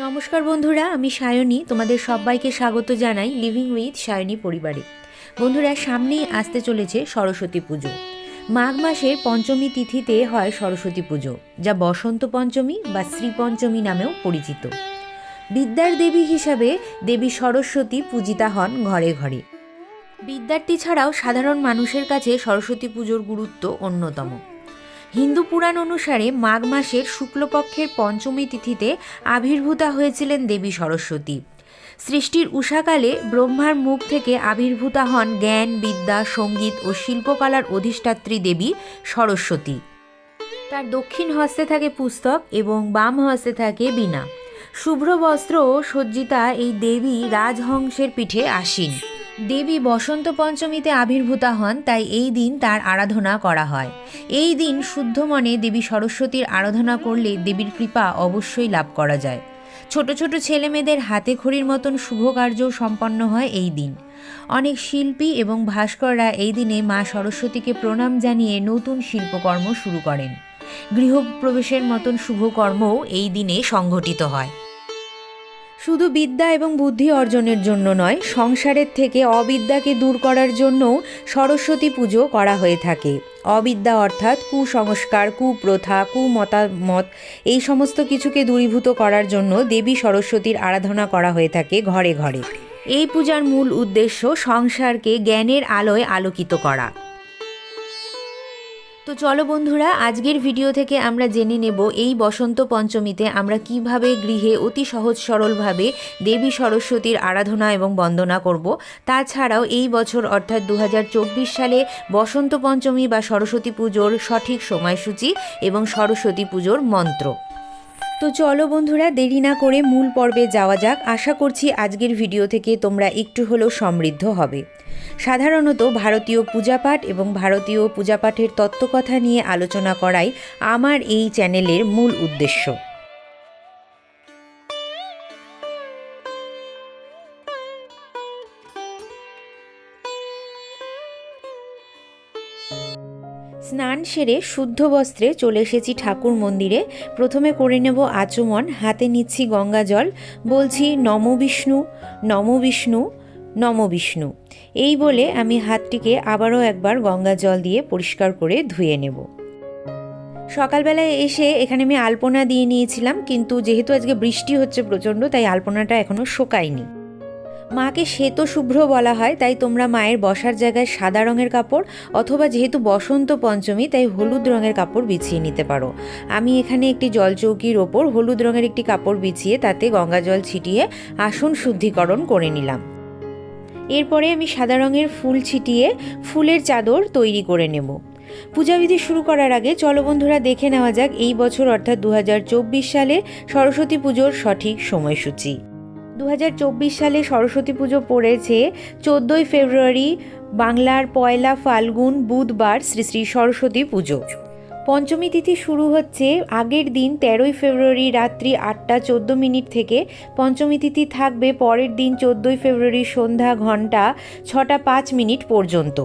নমস্কার বন্ধুরা, আমি সায়নী। তোমাদের সবাইকে স্বাগত জানাই লিভিং উইথ সায়নী পরিবারে। বন্ধুরা, সামনেই আসতে চলেছে সরস্বতী পুজো। মাঘ মাসের পঞ্চমী তিথিতে হয় সরস্বতী পুজো, যা বসন্ত পঞ্চমী বা শ্রী পঞ্চমী নামেও পরিচিত। বিদ্যার দেবী হিসাবে দেবী সরস্বতী পূজিতা হন ঘরে ঘরে। বিদ্যার্থী ছাড়াও সাধারণ মানুষের কাছে সরস্বতী পুজোর গুরুত্ব অন্যতম। হিন্দু পুরাণ অনুসারে মাঘ মাসের শুক্লপক্ষের পঞ্চমী তিথিতে আবির্ভূতা হয়েছিলেন দেবী সরস্বতী। সৃষ্টির উষাকালে ব্রহ্মার মুখ থেকে আবির্ভূতা হন জ্ঞান, বিদ্যা, সংগীত ও শিল্পকলার অধিষ্ঠাত্রী দেবী সরস্বতী। তার দক্ষিণ হস্তে থাকে পুস্তক এবং বাম হস্তে থাকে বীণা। শুভ্র বস্ত্র ও সজ্জিতা এই দেবী রাজহংসের পিঠে আসীন। দেবী বসন্ত পঞ্চমীতে আবির্ভূতা হন, তাই এই দিন তার আরাধনা করা হয়। এই দিন শুদ্ধ মনে দেবী সরস্বতীর আরাধনা করলে দেবীর কৃপা অবশ্যই লাভ করা যায়। ছোট ছোট ছেলেমেয়েদের হাতে খড়ির মতন শুভ কার্যও সম্পন্ন হয় এই দিন। অনেক শিল্পী এবং ভাস্কররা এই দিনে মা সরস্বতীকে প্রণাম জানিয়ে নতুন শিল্পকর্ম শুরু করেন। গৃহপ্রবেশের মতন শুভকর্মও এই দিনে সংঘটিত হয়। শুধু বিদ্যা এবং বুদ্ধি অর্জনের জন্য নয়, সংসারের থেকে অবিদ্যাকে দূর করার জন্যও সরস্বতী পুজো করা হয়ে থাকে। অবিদ্যা অর্থাৎ কুসংস্কার, কুপ্রথা, কুমতামত, এই সমস্ত কিছুকে দূরীভূত করার জন্য দেবী সরস্বতীর আরাধনা করা হয়ে থাকে ঘরে ঘরে। এই পূজার মূল উদ্দেশ্য সংসারকে জ্ঞানের আলোয় আলোকিত করা। তো চলো বন্ধুরা, আজকের ভিডিও থেকে আমরা জেনে নেব এই বসন্ত পঞ্চমীতে আমরা কীভাবে গৃহে অতি সহজ সরলভাবে দেবী সরস্বতীর আরাধনা এবং বন্দনা করব। তাছাড়াও এই বছর অর্থাৎ দু হাজার চব্বিশ সালে বসন্ত পঞ্চমী বা সরস্বতী পুজোর সঠিক সময়সূচি এবং সরস্বতী পুজোর মন্ত্র। তো চলো বন্ধুরা, দেরি না করে মূল পর্বে যাওয়া যাক। আশা করছি আজকের ভিডিও থেকে তোমরা একটু হলেও সমৃদ্ধ হবে। সাধারণত ভারতীয় পূজাপাঠ এবং ভারতীয় পূজাপাঠের তত্ত্বকথা নিয়ে আলোচনা করাই আমার এই চ্যানেলের মূল উদ্দেশ্য। স্নান সেরে শুদ্ধ বস্ত্রে চলে এসেছি ঠাকুর মন্দিরে। প্রথমে করে নেব আচমন, হাতে নিচ্ছি গঙ্গা জল, বলছি, নম বিষ্ণু নম বিষ্ণু নম বিষ্ণু। এই বলে আমি হাতটিকে আবারও একবার গঙ্গা জল দিয়ে পরিষ্কার করে ধুয়ে নেব। সকালবেলায় এসে এখানে আমি আলপনা দিয়ে নিয়েছিলাম, কিন্তু যেহেতু আজকে বৃষ্টি হচ্ছে প্রচণ্ড, তাই আলপনাটা এখনও শোকায়নি। মাকে শ্বেত শুভ্র বলা হয়, তাই তোমরা মায়ের বসার জায়গায় সাদা রঙের কাপড় অথবা যেহেতু বসন্ত পঞ্চমী, তাই হলুদ রঙের কাপড় বিছিয়ে নিতে পারো। আমি এখানে একটি জলচৌকির ওপর হলুদ রঙের একটি কাপড় বিছিয়ে তাতে গঙ্গা জল ছিটিয়ে আসন শুদ্ধিকরণ করে নিলাম। এরপরে আমি সাদা রঙের ফুল ছিটিয়ে ফুলের চাদর তৈরি করে নেব। পূজাবিধি শুরু করার আগে চলো বন্ধুরা দেখে নেওয়া যাক এই বছর অর্থাৎ দু হাজার চব্বিশ সালে সরস্বতী পুজোর সঠিক সময়সূচি। দু হাজার চব্বিশ সালে সরস্বতী পুজো পড়েছে, চোদ্দোই ফেব্রুয়ারি বাংলার পয়লা ফাল্গুন বুধবার শ্রী শ্রী সরস্বতী পুজো। পঞ্চমী তিথি শুরু হচ্ছে আগের দিন তেরোই ফেব্রুয়ারি রাত্রি আটটা চোদ্দ মিনিট থেকে। পঞ্চমী তিথি থাকবে পরের দিন চোদ্দোই ফেব্রুয়ারি সন্ধ্যা ঘণ্টা ছটা পাঁচ মিনিট পর্যন্ত।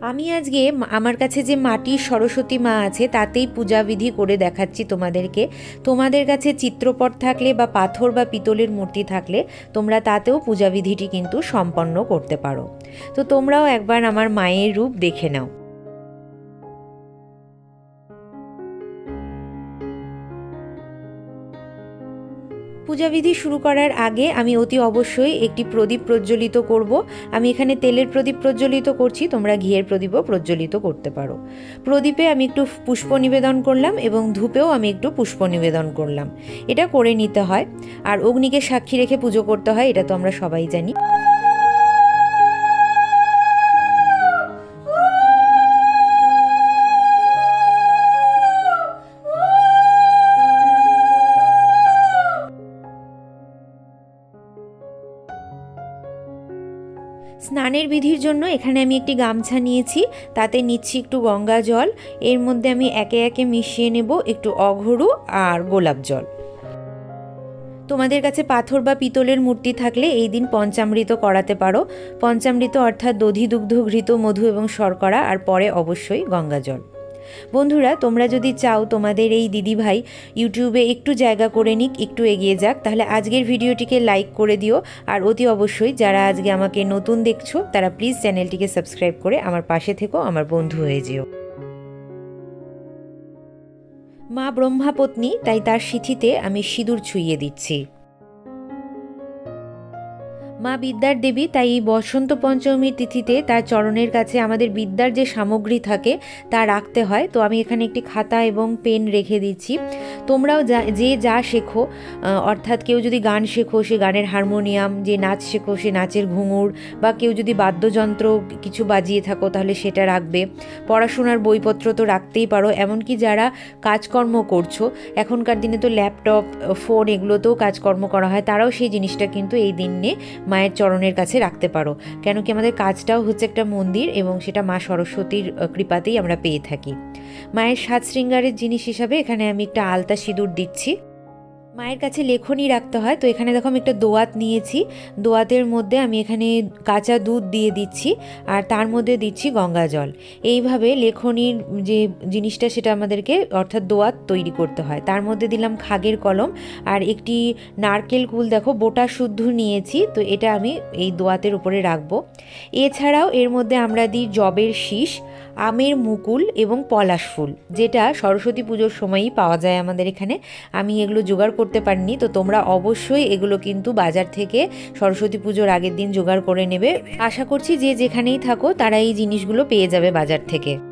আমি আজকে আমার কাছে যে মাটির সরস্বতী মা আছে, তাতেই পূজাবিধি করে দেখাচ্ছি তোমাদেরকে। তোমাদের কাছে চিত্রপট থাকলে বা পাথর বা পিতলের মূর্তি থাকলে তোমরা তাতেও পূজাবিধিটি কিন্তু সম্পন্ন করতে পারো। তো তোমরাও একবার আমার মায়ের রূপ দেখে নাও। পূজাবিধি শুরু করার আগে আমি অতি অবশ্যই একটি প্রদীপ প্রজ্জ্বলিত করব। আমি এখানে তেলের প্রদীপ প্রজ্জ্বলিত করছি, তোমরা ঘিয়ের প্রদীপও প্রজ্বলিত করতে পারো। প্রদীপে আমি একটু পুষ্প নিবেদন করলাম এবং ধূপেও আমি একটু পুষ্প নিবেদন করলাম। এটা করে নিতে হয়। আর অগ্নিকে সাক্ষী রেখে পুজো করতে হয়, এটা তো আমরা সবাই জানি। স্নানের বিধির জন্য এখানে আমি একটি গামছা নিয়েছি, তাতে নিচ্ছি একটু গঙ্গা জল। এর মধ্যে আমি একে একে মিশিয়ে নেব একটু অঘরু আর গোলাপ জল। তোমাদের কাছে পাথর বা পিতলের মূর্তি থাকলে এই দিন পঞ্চামৃত করাতে পারো। পঞ্চামৃত অর্থাৎ দধি দুগ্ধ ঘৃত, মধু এবং শর্করা, আর পরে অবশ্যই গঙ্গা জল। বন্ধুরা, তোমরা যদি চাও তোমাদের এই দিদিভাই ইউটিউবে একটু জায়গা করে নিক, একটু এগিয়ে যাক, তাহলে আজকের ভিডিওটিকে লাইক করে দিও। আর অতি অবশ্যই যারা আজকে আমাকে নতুন দেখছ, তারা প্লিজ চ্যানেলটিকে সাবস্ক্রাইব করে আমার পাশে থেকো, আমার বন্ধু হয়ে যেও। মা ব্রহ্মাপত্নী তাই তার সিথিতে আমি সিঁদুর ছুঁয়ে দিচ্ছি। মা বিদ্যার দেবী, তাই এই বসন্ত পঞ্চমীর তিথিতে তার চরণের কাছে আমাদের বিদ্যার যে সামগ্রী থাকে, তা রাখতে হয়। তো আমি এখানে একটি খাতা এবং পেন রেখে দিচ্ছি। তোমরাও যা, যে যা শেখো অর্থাৎ কেউ যদি গান শেখো, সে গানের হারমোনিয়াম, যে নাচ শেখো, সে নাচের ঘুঙুর, বা কেউ যদি বাদ্যযন্ত্র কিছু বাজিয়ে থাকো, তাহলে সেটা রাখবে। পড়াশোনার বইপত্র তো রাখতেই পারো, এমনকি যারা কাজকর্ম করছ, এখনকার দিনে তো ল্যাপটপ, ফোন, এগুলোতেও কাজকর্ম করা হয়, তারাও সেই জিনিসটা কিন্তু এই দিনে মায়ের চরণের কাছে রাখতে পারো। কেন কি আমাদের কাজটাও হচ্ছে একটা মন্দির এবং সেটা মা সরস্বতীর কৃপাতেই আমরা পেয়ে থাকি। মায়ের সাত শৃঙ্গারের জিনিস হিসাবে এখানে আমি একটা আলতা সিঁদুর দিচ্ছি। মায়ের কাছে লেখনি রাখতে হয়। তো এখানে দেখো আমি একটা দোয়াত নিয়েছি। দোয়াতের মধ্যে আমি এখানে কাঁচা দুধ দিয়ে দিচ্ছি আর তার মধ্যে দিচ্ছি গঙ্গা জল। এইভাবে লেখনির যে জিনিসটা সেটা আমাদেরকে অর্থাৎ দোয়াত তৈরি করতে হয়। তার মধ্যে দিলাম খাগের কলম আর একটি নারকেল কুল দেখো, বোটা শুদ্ধ নিয়েছি। তো এটা আমি এই দোয়াতের উপরে রাখব। এছাড়াও এর মধ্যে আমরা দিই জবের শীষ আমের মুকুল এবং পলাশ ফুল, যেটা সরস্বতী পুজোর সময়ই পাওয়া যায় আমাদের এখানে। আমি এগুলো জোগাড় করতে পারিনি, তো তোমরা অবশ্যই এগুলো কিন্তু বাজার থেকে সরস্বতী পুজোর আগের দিন জোগাড় করে নেবে। আশা করছি যে যেখানেই থাকো, তারা এই জিনিসগুলো পেয়ে যাবে বাজার থেকে।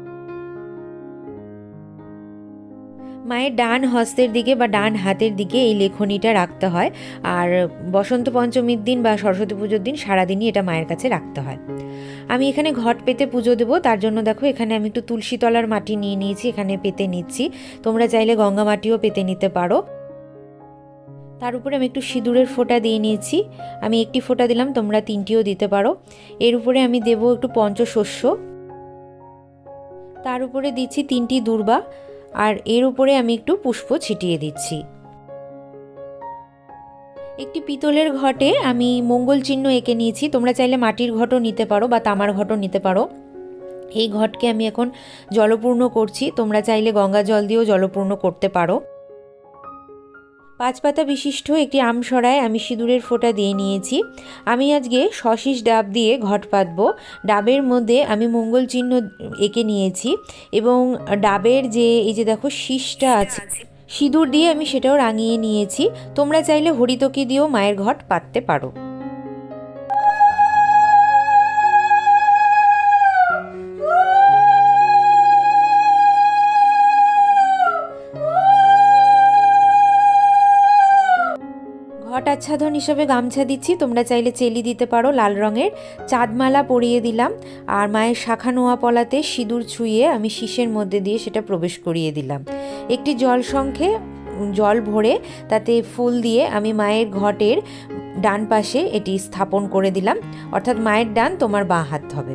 মায়ের ডান হস্তের দিকে বা ডান হাতের দিকে এই লেখনীটা রাখতে হয়। আর বসন্ত পঞ্চমীর দিন বা সরস্বতী পুজোর দিন সারাদিনই এটা মায়ের কাছে রাখতে হয়। আমি এখানে ঘট পেতে পুজো দেবো, তার জন্য দেখো এখানে আমি একটু তুলসী তলার মাটি নিয়ে নিয়েছি, এখানে পেতে নিচ্ছি। তোমরা চাইলে গঙ্গা মাটিও পেতে নিতে পারো। তার উপরে আমি একটু সিঁদুরের ফোঁটা দিয়ে নিয়েছি। আমি একটি ফোঁটা দিলাম, তোমরা তিনটিও দিতে পারো। এর উপরে আমি দেব একটু পঞ্চশস্য। তার উপরে দিচ্ছি তিনটি দুর্বা। আর এর উপরে আমি একটু পুষ্প ছিটিয়ে দিচ্ছি। একটি পিতলের ঘটে আমি মঙ্গল চিহ্ন এঁকে নিয়েছি। তোমরা চাইলে মাটির ঘটও নিতে পারো বা তামার ঘটও নিতে পারো। এই ঘটকে আমি এখন জলপূর্ণ করছি। তোমরা চাইলে গঙ্গা জল দিয়েও জলপূর্ণ করতে পারো। পাঁচ পাতা বিশিষ্ট একটি আমসরায় আমি সিঁদুরের ফোঁটা দিয়ে নিয়েছি। আমি আজকে সশিস ডাব দিয়ে ঘট পাতবো। ডাবের মধ্যে আমি মঙ্গল চিহ্ন এঁকে নিয়েছি এবং ডাবের যে এই যে দেখো শীষটা আছে। সিঁদুর দিয়ে আমি সেটাও রাঙিয়ে নিয়েছি। তোমরা চাইলে হরিতকি দিয়েও মায়ের ঘট পাততে পারো। ঘট আচ্ছাদন হিসেবে গামছা দিচ্ছি, তোমরা চাইলে চেলি দিতে পারো, লাল রঙের। চাঁদমালা পরিয়ে দিলাম, আর মায়ের শাখা নোয়া পলাতে সিঁদুর ছুঁয়ে আমি শীষের মধ্যে দিয়ে সেটা প্রবেশ করিয়ে দিলাম। একটি জল সংখ্যে জল ভরে তাতে ফুল দিয়ে আমি মায়ের ঘটের ডান পাশে এটি স্থাপন করে দিলাম, অর্থাৎ মায়ের ডান তোমার বাঁ হাত হবে।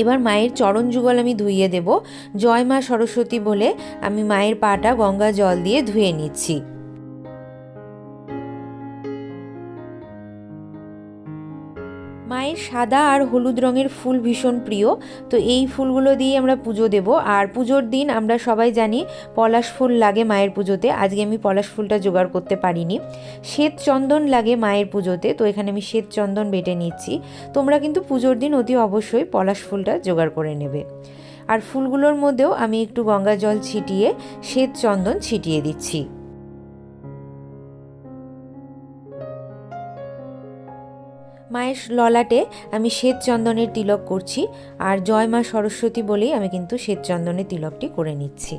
এবার মায়ের চরণ যুগল আমি ধুইয়ে দেব, জয় মা সরস্বতী বলে আমি মায়ের পাটা গঙ্গা জল দিয়ে ধুয়ে নিচ্ছি। মায়ের সাদা আর হলুদ রঙের ফুল ভীষণ প্রিয়। তো এই ফুলগুলো দিয়ে আমরা পুজো দেব। আর পুজোর দিন আমরা সবাই জানি পলাশ ফুল লাগে মায়ের পুজোতে। আজকে আমি পলাশ ফুলটা জোগাড় করতে পারিনি। শ্বেত চন্দন লাগে মায়ের পুজোতে। তো এখানে আমি শ্বেত চন্দন বেটে নিচ্ছি। তোমরা কিন্তু পুজোর দিন অতি অবশ্যই পলাশ ফুলটা জোগাড় করে নেবে। আর ফুলগুলোর মধ্যেও আমি একটু গঙ্গা জল ছিটিয়ে শ্বেত চন্দন ছিটিয়ে দিচ্ছি। মায়ের ললাটে আমি শ্বেত চন্দনের তিলক করছি আর জয় মা সরস্বতী বলেই আমি কিন্তু শ্বেত চন্দনের তিলকটি করে নিচ্ছি।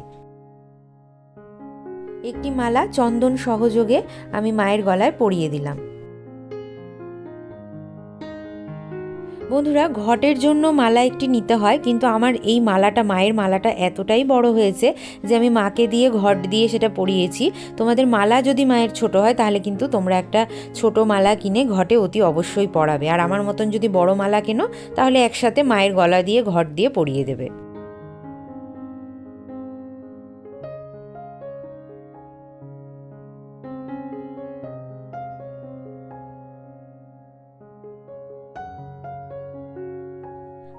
একটি মালা চন্দন সহযোগে আমি মায়ের গলায় পরিয়ে দিলাম। বন্ধুরা, ঘটের জন্য মালা একটি নিতে হয়, কিন্তু আমার এই মালাটা, মায়ের মালাটা এতটাই বড় হয়েছে যে আমি মাকে দিয়ে, ঘট দিয়ে সেটা পরিয়েছি। তোমাদের মালা যদি মায়ের ছোট হয়, তাহলে কিন্তু তোমরা একটা ছোট মালা কিনে ঘটে অতি অবশ্যই পরাবে। আর আমার মতন যদি বড় মালা কেনো, তাহলে একসাথে মায়ের গলা দিয়ে, ঘট দিয়ে পরিয়ে দেবে।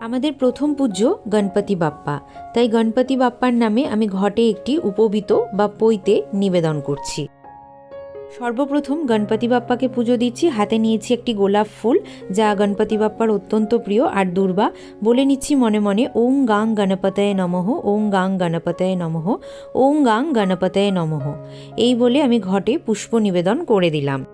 আমাদের প্রথম পূজ্য গণপতি বাপ্পা। তাই গণপতি বাপ্পার নামে আমি ঘটে একটি উপবিত বা পৈতে নিবেদন করছি। সর্বপ্রথম গণপতি বাপ্পাকে পুজো দিচ্ছি, হাতে নিয়েছি একটি গোলাপ ফুল, যা গণপতি বাপ্পার অত্যন্ত প্রিয় আর দুর্বা। বলে নিচ্ছি মনে মনে, ওং গাং গণপতয়ে নমঃ, ওং গাং গণপতয়ে নমঃ, ওং গাং গণপতয়ে নমঃ। এই বলে আমি ঘটে পুষ্প নিবেদন করে দিলাম।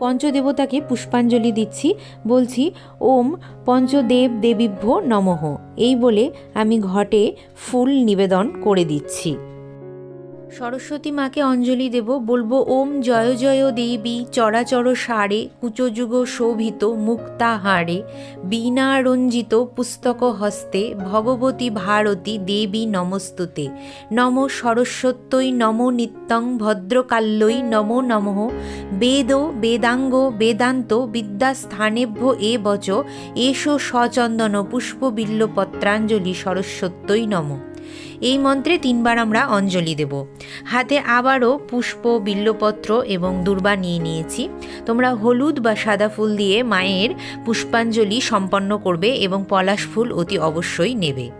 পঞ্চদেবতাকে পুষ্পাঞ্জলি দিচ্ছি, বলছি, ওম পঞ্চদেব দেবীভ্য নমঃ। এই বলে আমি ঘটে ফুল নিবেদন করে দিচ্ছি। সরস্বতী মাকে অঞ্জলি দেব, বলব, ওম জয় জয় দেবী, চরাচর সারে, কুচযুগ শোভিত মুক্তাহারে বীণা রঞ্জিত পুস্তক হস্তে, ভগবতী ভারতী দেবী নমস্তুতে। নম সরস্বত্যই, নম নিত্যং ভদ্রকাল্যই, নমো নমঃ। বেদ, বেদাঙ্গ, বেদান্ত, বিদ্যাস্থানেভ্য এ বচ। এষো সচন্দন পুষ্পবিল্লপত্রাঞ্জলি সরস্বত্যই নম। এই মন্ত্রে তিনবার আমরা অঞ্জলি দেব। হাতে আবারও পুষ্প, বিল্লপত্র এবং দুর্বা নিয়ে নিয়েছি। তোমরা হলুদ বা সাদা ফুল দিয়ে মায়ের পুষ্পাঞ্জলি সম্পন্ন করবে এবং পলাশ ফুল অতি অবশ্যই নেবে।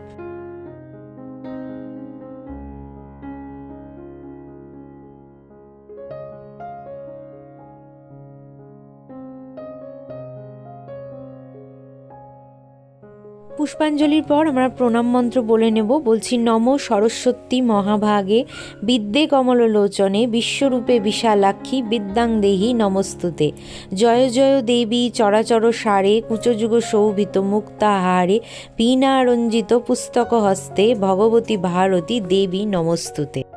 পুষ্পাঞ্জলির পর আমরা প্রণাম মন্ত্র বলে নেব। বলছি, নম সরস্বতী মহাভাগে বিদ্যে কমল লোচনে বিশ্বরূপে বিশালাক্ষী বিদ্যাং দেহি নমস্তুতে। জয় জয় দেবী চরাচর সারে কুচযুগ শোভিত মুক্তাহারে পীনারঞ্জিত পুস্তক হস্তে ভগবতী ভারতী দেবী নমস্তুতে।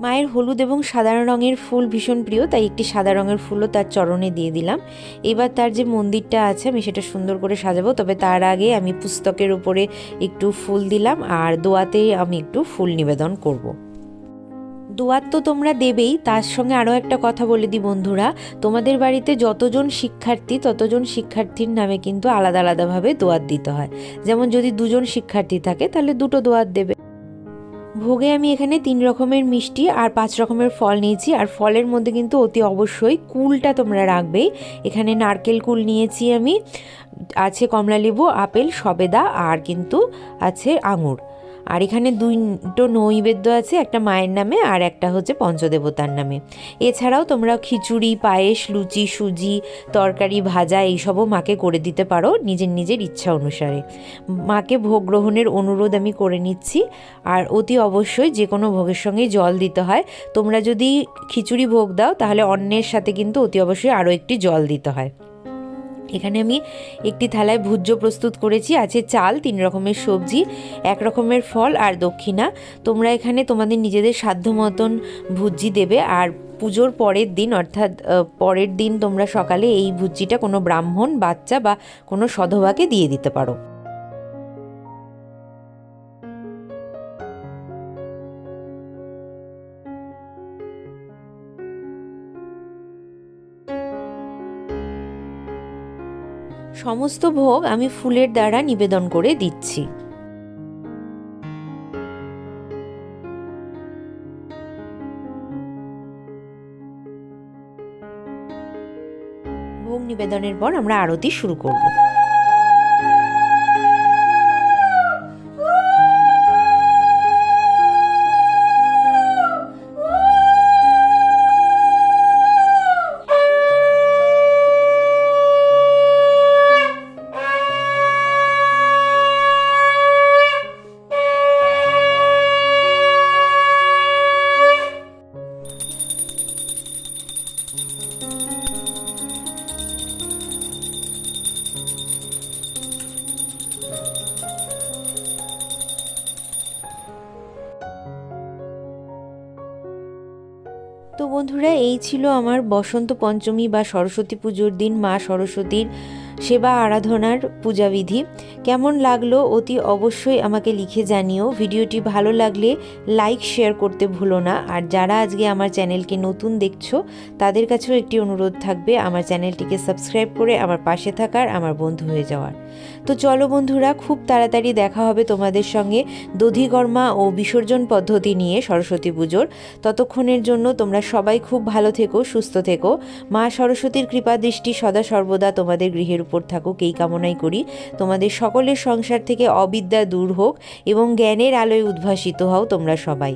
মায়ের হলুদ এবং সাদা রঙের ফুল ভীষণ প্রিয়, তাই একটি সাদা রঙের ফুলও তার চরণে দিয়ে দিলাম। এবার তার যে মন্দিরটা আছে, আমি সেটা সুন্দর করে সাজাবো, তবে তার আগে আমি পুস্তকের উপরে একটু ফুল দিলাম আর দোয়াতে আমি একটু ফুল নিবেদন করব। দোয়াত তো তোমরা দেবেই, তার সঙ্গে আরও একটা কথা বলে দিই বন্ধুরা, তোমাদের বাড়িতে যতজন শিক্ষার্থী, ততজন শিক্ষার্থীর নামে কিন্তু আলাদা আলাদাভাবে দোয়াত দিতে হয়। যেমন যদি দুজন শিক্ষার্থী থাকে, তাহলে দুটো দোয়াত দেবে। ভোগে আমি এখানে তিন রকমের মিষ্টি আর পাঁচ রকমের ফল নিয়েছি। আর ফলের মধ্যে কিন্তু অতি অবশ্যই কুলটা তোমরা রাখবেই এখানে নারকেল কুল নিয়েছি আমি। আছে কমলালেবু, আপেল, সবেদা আর কিন্তু আছে আঙুর। আর এখানে দুটো নৈবেদ্য আছে, একটা মায়ের নামে আর একটা হচ্ছে পঞ্চদেবতার নামে। এছাড়াও তোমরা খিচুড়ি, পায়েস, লুচি, সুজি, তরকারি, ভাজা এইসবও মাকে করে দিতে পারো নিজের নিজের ইচ্ছা অনুসারে। মাকে ভোগ গ্রহণের অনুরোধ আমি করে নিচ্ছি। আর অতি অবশ্যই যে কোনো ভোগের সঙ্গে জল দিতে হয়। তোমরা যদি খিচুড়ি ভোগ দাও তাহলে অন্যের সাথে কিন্তু অতি অবশ্যই আরও একটি জল দিতে হয়। এখানে আমি একটি থালায় ভুজ্য প্রস্তুত করেছি। আছে চাল, তিন রকমের সবজি, এক রকমের ফল আর দক্ষিণা। তোমরা এখানে তোমাদের নিজেদের সাধ্য মতন ভুজি দেবে। আর পুজোর পরের দিন, অর্থাৎ পরের দিন তোমরা সকালে এই ভুজিটা কোনো ব্রাহ্মণ, বাচ্চা বা কোনো সধবাকে দিয়ে দিতে পারো। সমস্ত ভোগ আমি ফুলের দ্বারা নিবেদন করে দিচ্ছি। ভোগ নিবেদনের পর আমরা আরতি শুরু করব। তো বন্ধুরা, এই ছিল আমার বসন্ত পঞ্চমী বা সরস্বতী পুজোর দিন, মা সরস্বতীর সেবা আরাধনার পূজাবিধি। কেমন লাগল অতি অবশ্যই আমাকে লিখে জানিও। ভিডিওটি ভালো লাগলে লাইক, শেয়ার করতে ভুলো না। আর যারা আজকে আমার চ্যানেলকে নতুন দেখছ, তাদের কাছেও একটি অনুরোধ থাকবে, আমার চ্যানেলটিকে সাবস্ক্রাইব করে আমার পাশে থাকার, আমার বন্ধু হয়ে যাওয়ার। তো চলো বন্ধুরা, খুব তাড়াতাড়ি দেখা হবে তোমাদের সঙ্গে দধিকর্মা ও বিসর্জন পদ্ধতি নিয়ে সরস্বতী পুজোর। ততক্ষণের জন্য তোমরা সবাই খুব ভালো থেকো, সুস্থ থেকো। মা সরস্বতীর কৃপা দৃষ্টি সদা সর্বদা তোমাদের গৃহের উপর থাকুক, এই কামনাই করি। তোমাদের সকলের সংসার থেকে অবিদ্যা দূর হোক এবং জ্ঞানের আলোয় উদ্ভাসিত হও তোমরা সবাই।